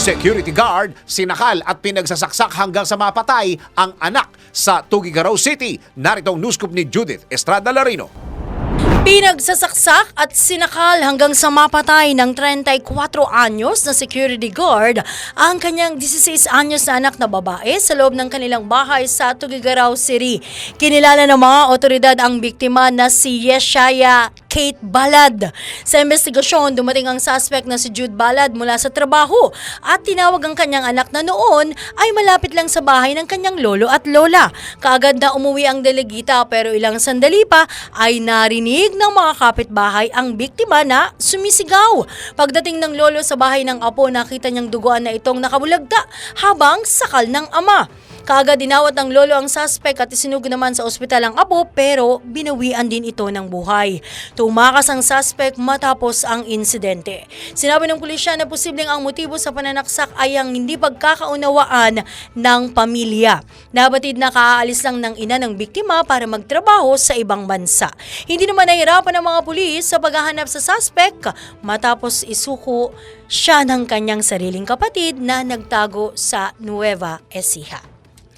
Security guard, sinakal at pinagsasaksak hanggang sa mapatay ang anak sa Tugigaraw City. Narito ang news scoop ni Judith Estrada Larino. Pinagsasaksak at sinakal hanggang sa mapatay ng 34 anyos na security guard ang kanyang 16 anyos na anak na babae sa loob ng kanilang bahay sa Tugigaraw City. Kinilala ng mga otoridad ang biktima na si Yeshaya Kate Balad. Sa investigasyon, dumating ang suspect na si Jude Balad mula sa trabaho at tinawag ang kanyang anak na noon ay malapit lang sa bahay ng kanyang lolo at lola. Kaagad na umuwi ang delegita pero ilang sandali pa ay narinig ng mga kapitbahay ang biktima na sumisigaw. Pagdating ng lolo sa bahay ng apo, nakita niyang duguan na itong nakabulagta habang sakal ng ama. Kaagad dinawat ng lolo ang suspect at isinugo naman sa ospital ang apo pero binawian din ito ng buhay. Tumakas ang suspect matapos ang insidente. Sinabi ng pulisya na posibleng ang motibo sa pananaksak ay ang hindi pagkakaunawaan ng pamilya. Nabatid na kaaalis lang ng ina ng biktima para magtrabaho sa ibang bansa. Hindi naman nahirapan ng mga pulis sa paghahanap sa suspect matapos isuko siya ng kanyang sariling kapatid na nagtago sa Nueva Ecija.